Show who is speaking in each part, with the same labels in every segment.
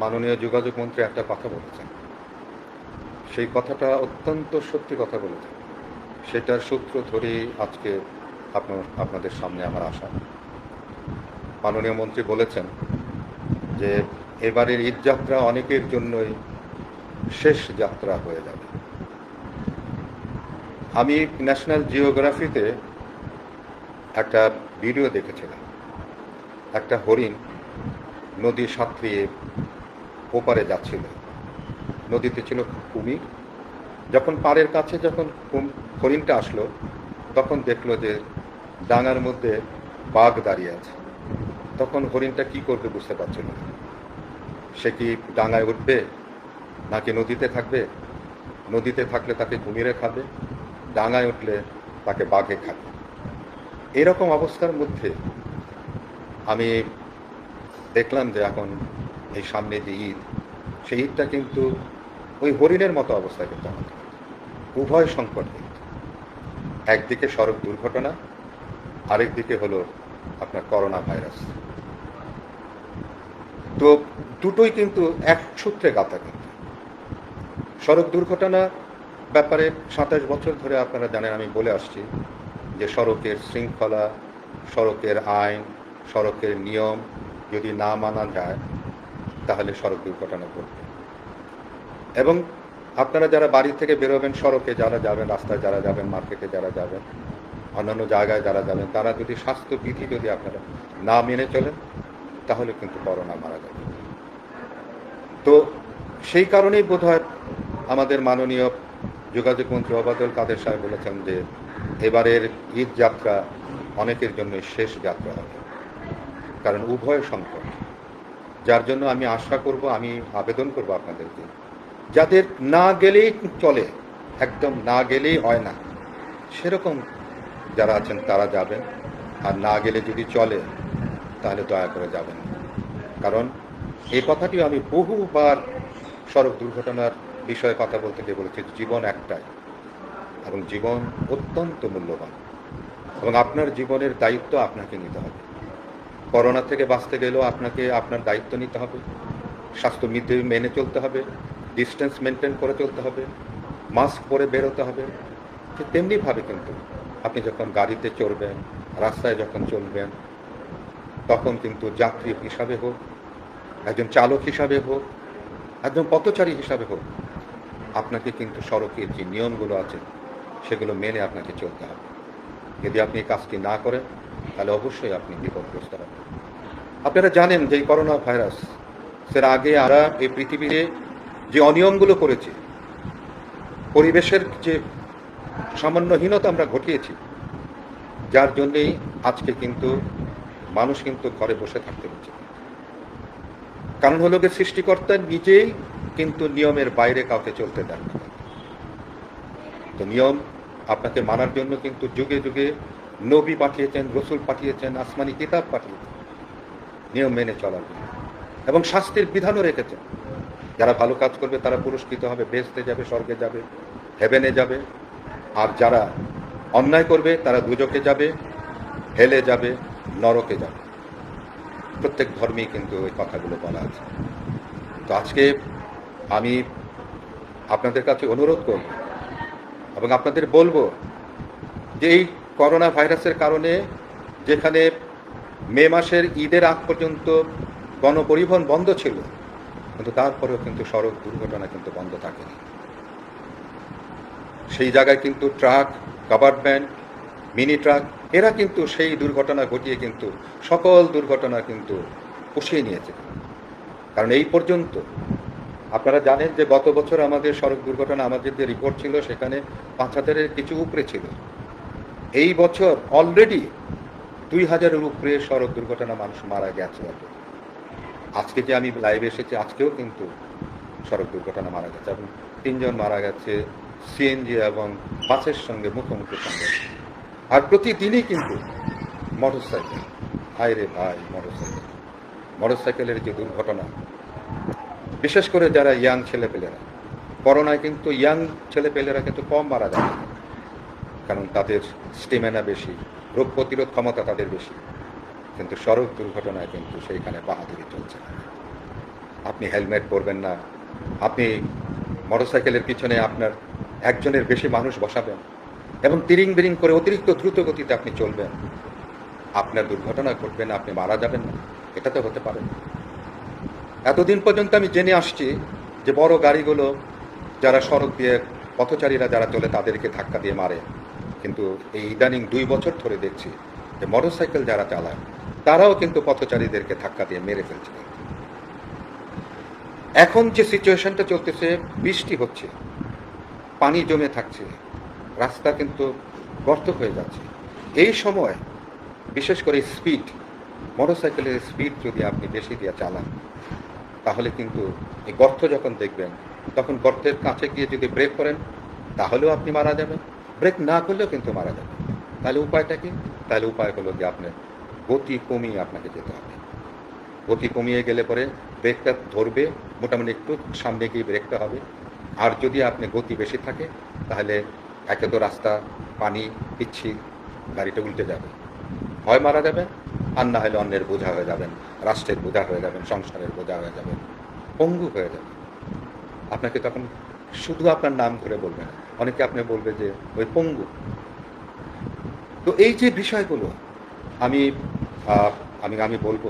Speaker 1: মাননীয় যোগাযোগ মন্ত্রী একটা কথা বলেছেন। সেই কথাটা অত্যন্ত সত্যি কথা বলেছেন। সেটার সূত্র ধরেই আজকে আপনার, আপনাদের সামনে আমার আসা মাননীয় মন্ত্রী বলেছেন যে, এবারের ঈদ যাত্রা অনেকের জন্যই শেষ যাত্রা হয়ে যাবে। আমি ন্যাশনাল জিওগ্রাফিতে একটা ভিডিও দেখেছিলাম। একটা হরিণ নদী সাঁতরিয়ে ওপারে যাচ্ছিল। নদীতে ছিল কুমির। যখন পাড়ের কাছে যখন হরিণটা আসলো, তখন দেখল যে ডাঙার মধ্যে বাঘ দাঁড়িয়ে আছে। তখন হরিণটা কি করবে বুঝতে পারছিল না। সে কি ডাঙায় উঠবে, নাকি নদীতে থাকবে? নদীতে থাকলে তাকে কুমিরে খাবে, ডাঙায় উঠলে তাকে বাঘে খাবে। এরকম অবস্থার মধ্যে আমি দেখলাম যে এখন এই সামনে যে ঈদ, সেই ঈদটা কিন্তু ওই হরিণের মতো অবস্থা কিন্তু আমাদের। উভয় সংকট কিন্তু একদিকে সড়ক দুর্ঘটনা, আরেকদিকে হলো আপনার করোনা ভাইরাস। তো দুটোই কিন্তু এক সূত্রে গাঁথা কিন্তু। সড়ক দুর্ঘটনা ব্যাপারে সাতাশ বছর ধরে আপনারা জানেন, আমি বলে আসছি যে সড়কের শৃঙ্খলা, সড়কের আইন, সড়কের নিয়ম যদি না মানা যায় তাহলে সড়ক দুর্ঘটনা ঘটবে। এবং আপনারা যারা বাড়ি থেকে বেরোবেন সড়কে, যারা যাবেন, রাস্তায় যারা যাবেন, মার্কেটে যারা যাবেন, অন্যান্য জায়গায় যারা যাবেন, তারা যদি স্বাস্থ্যবিধি যদি আপনারা না মেনে চলেন, তাহলে কিন্তু করোনা মারা যাবে। তো সেই কারণেই বোধ আমাদের মাননীয় যোগাযোগ মন্ত্রী অবাদল কাদের সাহেব বলেছেন যে, এবারের ঈদ যাত্রা অনেকের জন্য শেষ যাত্রা হবে। কারণ উভয় সংকট। যার জন্য আমি আশা করব, আমি আবেদন করব আপনাদেরকে। যাদের না গেলেই চলে, একদম না গেলেই হয় না। সেরকম যারা আছেন তারা যাবেন। আর না গেলে যদি চলে, তাহলে দয়া করে যাবেন। কারণ এই কথাটিও আমি বহুবার সড়ক দুর্ঘটনার বিষয়ে কথা বলতে গিয়ে বলেছি জীবন একটাই। এবং জীবন অত্যন্ত মূল্যবান। এবং আপনার জীবনের দায়িত্ব আপনাকে নিতে হবে। করোনা থেকে বাঁচতে গেলেও আপনাকে আপনার দায়িত্ব নিতে হবে। স্বাস্থ্যবিধি মেনে চলতে হবে ডিস্টেন্স মেনটেন করে চলতে হবে মাস্ক পরে বেরোতে হবে। ঠিক তেমনিভাবে কিন্তু আপনি যখন গাড়িতে চড়বেন, রাস্তায় যখন চলবেন, তখন কিন্তু যাত্রী হিসাবে হোক, একজন চালক হিসাবে হোক, একজন পথচারী হিসাবে হোক, আপনাকে কিন্তু সড়কের যে নিয়মগুলো আছে, সেগুলো মেনে আপনাকে চলতে হবে। যদি আপনি কাজটি না করেন তাহলে অবশ্যই আপনি বিপদগ্রস্ত হবেন। আপনারা জানেন যে করোনা ভাইরাস সের আগে আমরা এই পৃথিবীতে যে অনিয়মগুলো করেছি, পরিবেশের যে সামান্যহীনতা আমরা ঘটিয়েছি, যার জন্যেই আজকে কিন্তু মানুষ কিন্তু ঘরে বসে থাকতে হচ্ছে। কারণ হলো সৃষ্টিকর্তা নিজেই কিন্তু নিয়মের বাইরে কাউকে চলতে দেন তো নিয়ম আপনাকে মানার জন্য কিন্তু যুগে যুগে নবী পাঠিয়েছেন, রসুল পাঠিয়েছেন, আসমানি কিতাব পাঠিয়েছেন। নিয়ম মেনে চলার জন্য। এবং শাস্তির বিধানও রেখেছেন। যারা ভালো কাজ করবে, তারা পুরস্কৃত হবে বেসতে যাবে, স্বর্গে যাবে হেভেনে যাবে। আর যারা অন্যায় করবে, তারা দুজকে যাবে হেলে যাবে, নরকে যাবে। প্রত্যেক ধর্মেই কিন্তু ওই কথাগুলো বলা আছে। তো আজকে আমি আপনাদের কাছে অনুরোধ করব এবং আপনাদের বলব যে এই করোনা ভাইরাসের কারণে যেখানে মে মাসের ঈদের আগ পর্যন্ত গণপরিবহন বন্ধ ছিল, কিন্তু তারপরেও কিন্তু সড়ক দুর্ঘটনা কিন্তু বন্ধ থাকেনি। সেই জায়গায় কিন্তু ট্রাক ভ্যান মিনি ট্রাক, এরা কিন্তু সেই দুর্ঘটনা ঘটিয়ে কিন্তু সকল দুর্ঘটনা কিন্তু পুষিয়ে নিয়েছে। কারণ এই পর্যন্ত আপনারা জানেন যে গত বছর আমাদের সড়ক দুর্ঘটনা, আমাদের যে রিপোর্ট ছিল সেখানে পাঁচ হাজারের কিছু উপরে ছিল। এই বছর অলরেডি দুই হাজারের উপরে সড়ক দুর্ঘটনা মানুষ মারা গেছে। আজকে যে আমি লাইভে এসেছি, আজকেও কিন্তু সড়ক দুর্ঘটনা মারা গেছে এবং তিনজন মারা গেছে সিএনজি এবং বাসের সঙ্গে, মুখোমুখি সঙ্গে। আর প্রতিদিনই কিন্তু মোটরসাইকেল হায় রে ভাই মোটরসাইকেল মোটরসাইকেলের যে দুর্ঘটনা, বিশেষ করে যারা ইয়াং ছেলেপেলেরা, করোনায় কিন্তু ইয়াং ছেলেপেলেরা কিন্তু কম মারা যায় কারণ তাদের স্টেমিনা বেশি, রোগ প্রতিরোধ ক্ষমতা তাদের বেশি। কিন্তু সড়ক দুর্ঘটনায় কিন্তু সেইখানে বাহাদুরি চলছে আপনি হেলমেট পরবেন না। আপনি মোটরসাইকেলের পিছনে আপনার একজনের বেশি মানুষ বসাবেন এবং তিরিং বিরিং করে অতিরিক্ত দ্রুত গতিতে আপনি চলবেন। আপনার দুর্ঘটনা ঘটবে না, আপনি মারা যাবেন না। এটা তো হতে পারে এতদিন পর্যন্ত আমি জেনে আসছি যে বড় গাড়িগুলো যারা সড়ক দিয়ে পথচারীরা যারা চলে তাদেরকে ধাক্কা দিয়ে মারে। কিন্তু এই ইদানিং দুই বছর ধরে দেখছি যে মোটরসাইকেল যারা চালায়, তারাও কিন্তু পথচারীদেরকে ধাক্কা দিয়ে মেরে ফেলছে। এখন যে সিচুয়েশনটা চলতেছে, বৃষ্টি হচ্ছে, পানি জমে থাকছে, রাস্তা কিন্তু গর্ত হয়ে যাচ্ছে। এই সময় বিশেষ করে স্পিড মোটরসাইকেলের স্পিড যদি আপনি বেশি দিয়ে চালান, তাহলে কিন্তু এই গর্ত যখন দেখবেন, তখন গর্তের কাছে গিয়ে যদি ব্রেক করেন, তাহলেও আপনি মারা যাবেন। ব্রেক না করলেও কিন্তু মারা যাবে। তাহলে উপায়টা কি? তাহলে উপায় হলো যে আপনার গতি কমিয়ে আপনাকে যেতে হবে। গতি কমিয়ে গেলে পরে ব্রেকটা ধরবে, মোটামুটি একটু সামনে গিয়ে ব্রেকটা হবে। আর যদি আপনি গতি বেশি থাকে, তাহলে একে তো রাস্তা, পানি পিচ্ছিল গাড়িটা উল্টে যাবে। হয় মারা যাবে, আর না হলে অন্যের বোঝা হয়ে যাবেন রাষ্ট্রের বোঝা হয়ে যাবেন সংসারের বোঝা হয়ে যাবেন পঙ্গু হয়ে যাবে। আপনাকে তখন শুধু আপনার নাম ধরে বলবে না অনেকে আপনি বলবে যে, ওই পঙ্গু। তো এই যে বিষয়গুলো, আমি আমি আমি বলব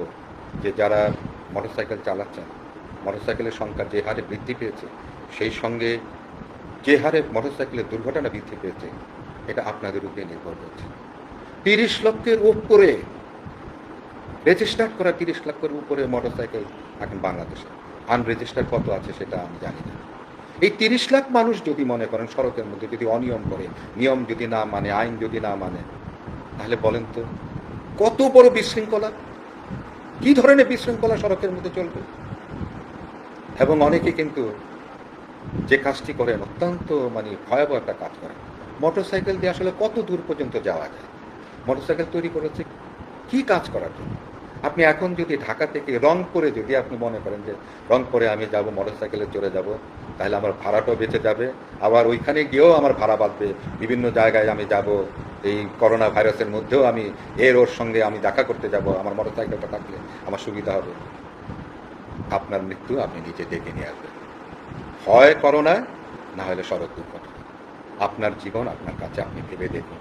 Speaker 1: যে, যারা মোটরসাইকেল চালাচ্ছেন, মোটরসাইকেলের সংখ্যা যে হারে বৃদ্ধি পেয়েছে, সেই সঙ্গে যে হারে মোটরসাইকেলের দুর্ঘটনা বৃদ্ধি পেয়েছে, এটা আপনাদের উপরে নির্ভর করছে। তিরিশ লক্ষের উপরে রেজিস্টার্ড করা তিরিশ লক্ষের উপরে মোটরসাইকেল এখন বাংলাদেশে। আনরেজিস্টার্ড কত আছে সেটা আমি জানি না। এই তিরিশ লাখ মানুষ যদি মনে করেন সড়কের মধ্যে যদি অনিয়ম করে, নিয়ম যদি না মানে আইন যদি না মানে তাহলে বলেন তো কত বড় বিশৃঙ্খলা? কি ধরনের বিশৃঙ্খলা সড়কের মধ্যে চলবে? এবং অনেকে কিন্তু যে কাজটি করেন অত্যন্ত মানে ভয়াবহ একটা কাজ করেন। মোটরসাইকেল দিয়ে আসলে কত দূর পর্যন্ত যাওয়া যায়? মোটরসাইকেল তৈরি করেছে কি কাজ করার জন্য? আপনি এখন যদি ঢাকা থেকে রং করে যদি আপনি মনে করেন যে রং করে আমি যাব, মোটরসাইকেলে চড়ে যাব তাহলে আমার ভাড়াটাও বেঁচে যাবে। আবার ওইখানে গিয়েও আমার ভাড়া বাঁধবে বিভিন্ন জায়গায় আমি যাব। এই করোনা ভাইরাসের মধ্যেও আমি, এর ওর সঙ্গে আমি দেখা করতে যাব। আমার মোটরসাইকেলটা থাকলে আমার সুবিধা হবে। আপনার মৃত্যু আপনি নিজে ডেকে নিয়ে আসবেন। হয় করোনায়, না হলে সড়ক দুর্ঘটনা আপনার জীবন আপনার কাছে, আপনি ভেবে দেখুন।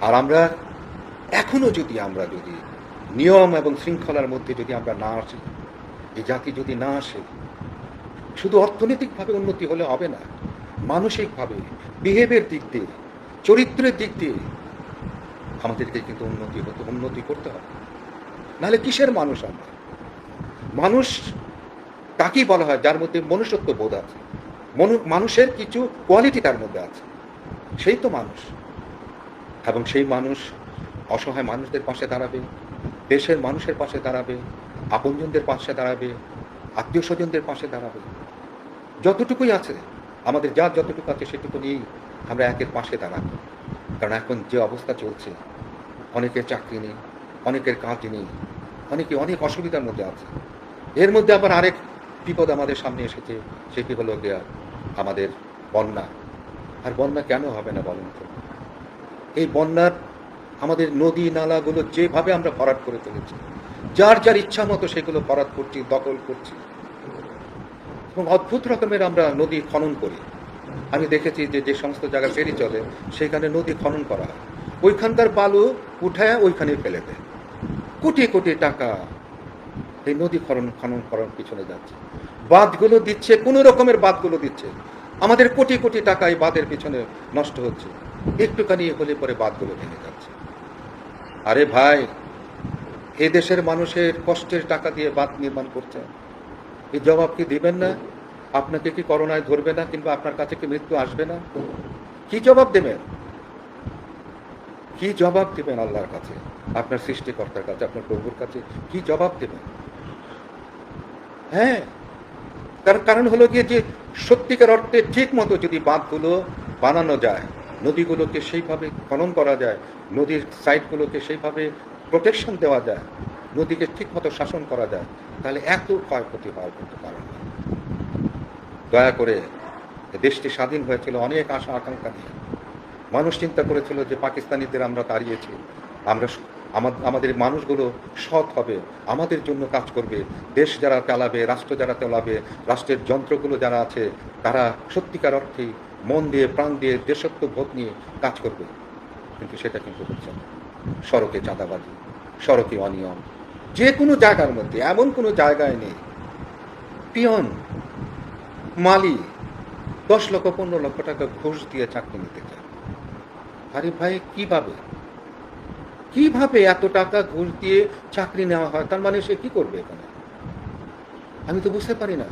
Speaker 1: আর আমরা, এখনও যদি আমরা যদি নিয়ম এবং শৃঙ্খলার মধ্যে যদি আমরা না আসি, এই জাতি যদি না আসে শুধু অর্থনৈতিকভাবে উন্নতি হলে হবে না, মানসিকভাবে বিহেভের দিক দিয়ে, চরিত্রের দিক দিয়ে আমাদেরকে কিন্তু উন্নতি হতে, উন্নতি করতে হবে। নাহলে কিসের মানুষ আমরা? মানুষ তাকেই বলা হয় যার মধ্যে মনুষ্যত্ব বোধ আছে। মানুষের কিছু কোয়ালিটি তার মধ্যে আছে। সেই তো মানুষ। এবং সেই মানুষ অসহায় মানুষদের পাশে দাঁড়াবে, দেশের মানুষের পাশে দাঁড়াবে, আপনজনদের পাশে দাঁড়াবে, আত্মীয় স্বজনদের পাশে দাঁড়াবে। যতটুকুই আছে, আমাদের যার যতটুকু আছে সেটুকু নিয়েই আমরা একের পাশে দাঁড়াবো। কারণ এখন যে অবস্থা চলছে, অনেকের চাকরি নেই, অনেকের কাজ নেই, অনেকে অনেক অসুবিধার মধ্যে আছে। এর মধ্যে আবার আরেক বিপদ আমাদের সামনে এসেছে, সেটি হলো গিয়া আমাদের বন্যা। আর বন্যা কেন হবে না বলেন তো? এই বন্যার আমাদের নদী, নালাগুলো যেভাবে আমরা ভরাট করে ফেলেছি, যার যার ইচ্ছা মতো সেগুলো ভরাট করছি, দখল করছি এবং অদ্ভুত রকমের আমরা নদী খনন করি। আমি দেখেছি যে যে সমস্ত জায়গায় ফেরি চলে সেখানে নদী খনন করা হয়। ওইখানকার বালু উঠায় ওইখানে ফেলে দেয়। কোটি কোটি টাকা এই নদী খনন খনন করার পিছনে যাচ্ছে। বাঁধগুলো দিচ্ছে, কোন রকমের বাঁধগুলো দিচ্ছে। আমাদের কোটি কোটি টাকা এই বাঁধের পিছনে নষ্ট হচ্ছে। একটুখানি হলে পরে বাঁধগুলো ভেঙে যাচ্ছে। আরে ভাই, এ দেশের মানুষের কষ্টের টাকা দিয়ে বাঁধ নির্মাণ করছেন এই জবাব কি দিবেন না? আপনাকে কি করোনায় ধরবে না কিংবা আপনার কাছে কি মৃত্যু আসবে না? কি জবাব দেবেন? কি জবাব দেবেন আল্লাহর কাছে? আপনার সৃষ্টিকর্তার কাছে, আপনার প্রভুর কাছে কি জবাব দেবেন? হ্যাঁ। তার কারণ হলো গিয়ে যে সত্যিকার অর্থে ঠিক মতো যদি বাঁধগুলো বানানো যায়, নদীগুলোকে সেইভাবে খনন করা যায়, নদীর সাইডগুলোকে সেইভাবে প্রোটেকশন দেওয়া যায় নদীকে ঠিক মতো শাসন করা যায়, তাহলে এত ক্ষয়ক্ষতি হওয়ার কিন্তু কারণ। দয়া করে দেশটি স্বাধীন হয়েছিল অনেক আশা আকাঙ্ক্ষা নিয়ে। মানুষ চিন্তা করেছিল যে পাকিস্তানিদের আমরা তাড়িয়েছি, আমরা আমাদের মানুষগুলো সৎ হবে, আমাদের জন্য কাজ করবে, দেশ যারা চালাবে, রাষ্ট্র যারা চালাবে, রাষ্ট্রের যন্ত্রগুলো যারা আছে, তারা সত্যিকার অর্থে মন দিয়ে, প্রাণ দিয়ে, দেশত্ব বোধ নিয়ে কাজ করবে। কিন্তু সেটা কিন্তু হচ্ছে না। সড়কে চাঁদাবাজি, সড়কে অনিয়ম যে কোনো জায়গার মধ্যে, এমন কোনো জায়গায় নেই। পিয়ন, মালি, দশ লক্ষ, পনেরো লক্ষ টাকা ঘুষ দিয়ে চাকরি নিতে চায়। আরে ভাই, কীভাবে? কীভাবে এত টাকা ঘুষ দিয়ে চাকরি নেওয়া হয়? তার মানে সে কি করবে এখানে? আমি তো বুঝতে পারি না।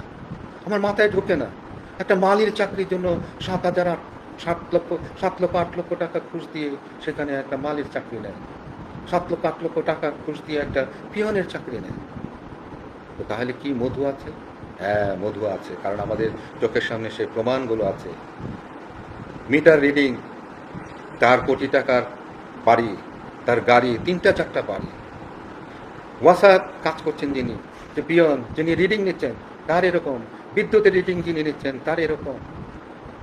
Speaker 1: আমার মাথায় ঢোকে না। একটা মালির চাকরির জন্য সাত হাজার আট, সাত লক্ষ সাত লক্ষ, আট লক্ষ টাকা ঘুষ দিয়ে সেখানে একটা মালির চাকরি নেয়। সাত লক্ষ, আট লক্ষ টাকা ঘুষ দিয়ে একটা পিয়নের চাকরি নেয়। তো তাহলে কি মধু আছে? হ্যাঁ মধু আছে, কারণ আমাদের চোখের সামনে সেই প্রমাণগুলো আছে। মিটার রিডিং তার কোটি টাকার বাড়ি, তার গাড়ি, তিনটা চারটা বাড়ি। ওয়াসা কাজ করছেন যিনি, যে পিয়ন, যিনি রিডিং নিচ্ছেন, তার এরকম। বিদ্যুতের রিডিং যিনি নিচ্ছেন, তার এরকম।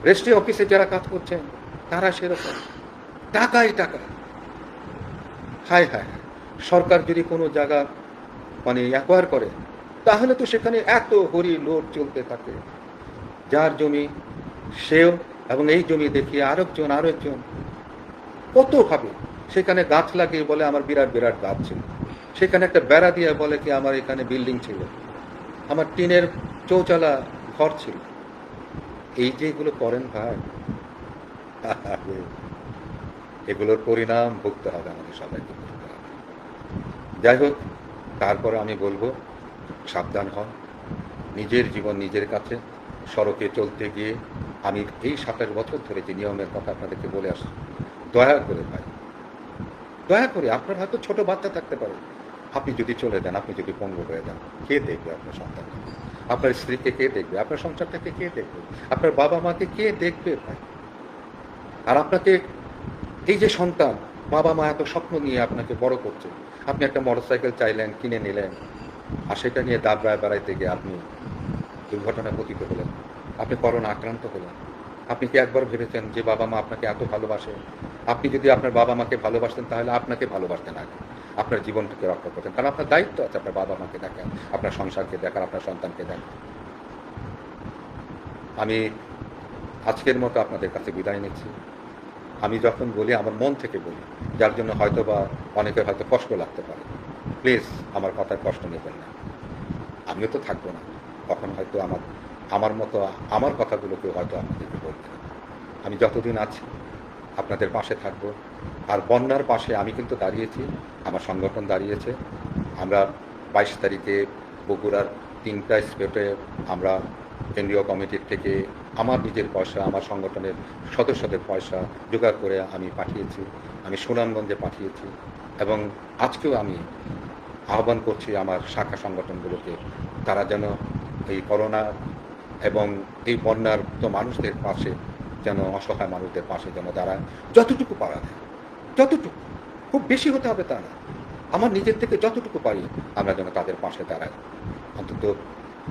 Speaker 1: রেজিস্ট্রি অফিসে যারা কাজ করছেন, তারা সেরকম। টাকাই টাকা। হায় হায়। সরকার যদি কোনো জায়গা মানে অ্যাকোয়ার করে, তাহলে তো সেখানে এত হরি লোড চলতে থাকে। যার জমি সেও এবং এই জমি দেখিয়ে আরেকজন আরেকজন। কত ভাবে? সেখানে গাছ লাগিয়ে বলে আমার বিরাট বিরাট গাছ ছিল। সেখানে একটা বেড়া দিয়ে বলে কি আমার এখানে বিল্ডিং ছিল। আমার টিনের চৌচালা ঘর ছিল। এই যে এগুলো করেন ভাই এগুলোর পরিণাম ভুগতে হবে আমাদের সবাইকে, ভুগতে হবে। যাই হোক, তারপরে আমি বলব, সাবধান হন। নিজের জীবন নিজের কাছে, সড়কে চলতে গিয়ে আমি এই সাতাশ বছর ধরে যে নিয়মের কথা আপনাদেরকে বলে আসছি, দয়া করে ভাই, দয়া করে, আপনার হয়তো ছোট বাচ্চা থাকতে পারে। আপনি যদি চলে যান, আপনি যদি পঙ্গু হয়ে যান, কে দেখবে আপনার সন্তান? আপনার স্ত্রীকে কে দেখবে? আপনার সংসারটাকে কে দেখবে? আপনার বাবা মাকে কে দেখবে ভাই? আর আপনাকে এই যে সন্তান বাবা মা এত স্বপ্ন নিয়ে আপনাকে বড় করছে, আপনি একটা মোটরসাইকেল চাইলেন, কিনে নিলেন, আর সেটা নিয়ে দাবড়ায় বেড়াইতে গিয়ে আপনি দুর্ঘটনায় পতিত হলেন, আপনি করোনা আক্রান্ত হলেন। আপনি কি একবার ভেবেছেন যে বাবা মা আপনাকে এত ভালোবাসে? আপনি যদি আপনার বাবা মাকে ভালোবাসতেন, তাহলে আপনাকে ভালোবাসতেন আগে, আপনার জীবনটাকে রক্ষা করতেন। কারণ আপনার দায়িত্ব আছে, আপনার বাবা মাকে দেখেন আপনার সংসারকে দেখান আপনার সন্তানকে দেখান আমি আজকের মতো আপনাদের কাছে বিদায় নিচ্ছি। আমি যখন বলি, আমার মন থেকে বলি, যার জন্য হয়তো বা অনেকের হয়তো কষ্ট লাগতে পারে। প্লিজ, আমার কথায় কষ্ট নেবেন না। আমিও তো থাকব না। তখন হয়তো আমার আমার মতো, আমার কথাগুলোকেও হয়তো আপনাদেরকে বলতে। আমি যতদিন আছি, আপনাদের পাশে থাকব। আর বন্যার পাশে আমি কিন্তু দাঁড়িয়েছি, আমার সংগঠন দাঁড়িয়েছে। আমরা বাইশ তারিখে বগুড়ার তিনটা স্পেটে আমরা কেন্দ্রীয় কমিটির থেকে আমার নিজের পয়সা, আমার সংগঠনের সদস্যদের পয়সা জোগাড় করে আমি পাঠিয়েছি, আমি সুনামগঞ্জে পাঠিয়েছি এবং আজকেও আমি আহ্বান করছি আমার শাখা সংগঠনগুলোকে, তারা যেন এই করোনা এবং এই বন্যার তো মানুষদের পাশে যেন, অসহায় মানুষদের পাশে যেন দাঁড়ায়। যতটুকু পারা যতটুকু, খুব বেশি হতে হবে তা না। আমার নিজের থেকে যতটুকু পারি আমরা যেন তাদের পাশে দাঁড়াই। অন্তত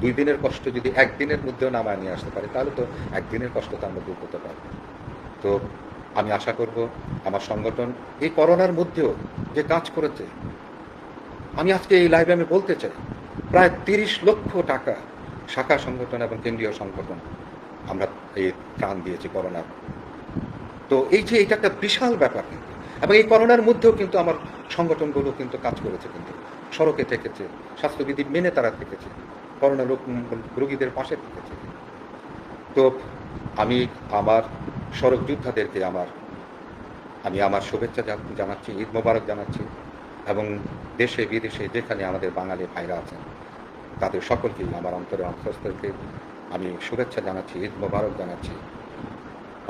Speaker 1: দুই দিনের কষ্ট যদি একদিনের মধ্যেও নামায় নিয়ে আসতে পারি, তাহলে তো একদিনের কষ্ট তো আমরা দূর করতে পারব। তো আমি আশা করব আমার সংগঠন এই করোনার মধ্যেও যে কাজ করেছে, আমি আজকে এই লাইভে আমি বলতে চাই, প্রায় তিরিশ লক্ষ টাকা শাখা সংগঠন এবং কেন্দ্রীয় সংগঠন আমরা এই ত্রাণ দিয়েছি করোনার। তো এই যে এটা একটা বিশাল ব্যাপার কিন্তু, এবং এই করোনার মধ্যেও কিন্তু আমার সংগঠনগুলো কিন্তু কাজ করেছে কিন্তু, সড়কে থেকেছে, স্বাস্থ্যবিধি মেনে তারা থেকেছে। করোনা রোগ রোগীদের পাশে থেকেছে। তো আমি আমার সড়ক যোদ্ধাদেরকে আমার, আমি আমার শুভেচ্ছা জানাচ্ছি, ঈদ মোবারক জানাচ্ছি এবং দেশে, বিদেশে যেখানে আমাদের বাঙালি ভাইরা আছেন, তাদের সকলকেই আমার অন্তরের অন্তঃস্থলকে আমি শুভেচ্ছা জানাচ্ছি, ঈদ মোবারক জানাচ্ছি।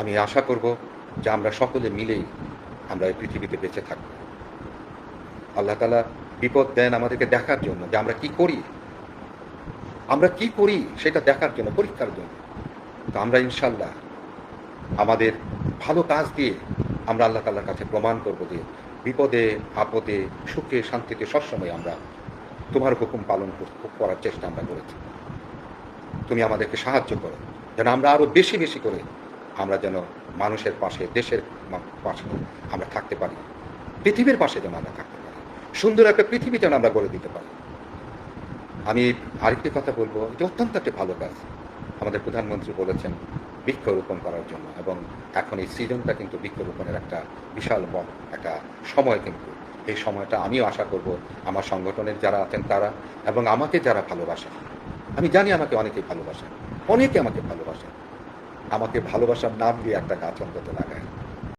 Speaker 1: আমি আশা করব যে আমরা সকলে মিলেই আমরা এই পৃথিবীতে বেঁচে থাকব। আল্লাহ তালা বিপদ দেন আমাদেরকে দেখার জন্য যে আমরা কি করি। আমরা কি করি সেটা দেখার জন্য, পরীক্ষার জন্য? তো আমরা ইনশাল্লাহ আমাদের ভালো কাজ দিয়ে আমরা আল্লাহ তাল্লার কাছে প্রমাণ করব যে বিপদে, আপদে, সুখে, শান্তিতে সবসময় আমরা তোমার হুকুম পালন কর- করার চেষ্টা আমরা করেছি। তুমি আমাদেরকে সাহায্য করো। যেন আমরা আরও বেশি বেশি করে আমরা যেন মানুষের পাশে, দেশের পাশে আমরা থাকতে পারি। পৃথিবীর পাশে যেন আমরা থাকতে পারি। সুন্দর একটা পৃথিবী যেন আমরা গড়ে দিতে পারি। আমি আরেকটি কথা বলব, এটা অত্যন্ত একটি ভালো কাজ। আমাদের প্রধানমন্ত্রী বলেছেন বৃক্ষরোপণ করার জন্য এবং এখন এই সিজনটা কিন্তু বৃক্ষরোপণের একটা বিশাল একটা সময় কিন্তু। এই সময়টা আমিও আশা করব আমার সংগঠনের যারা আছেন তারা এবং আমাকে যারা ভালোবাসেন। আমি জানি আমাকে অনেকে ভালোবাসেন, অনেকে আমাকে ভালোবাসেন। আমাকে ভালোবাসার নাম দিয়ে একটা গাছ অন্তত লাগায়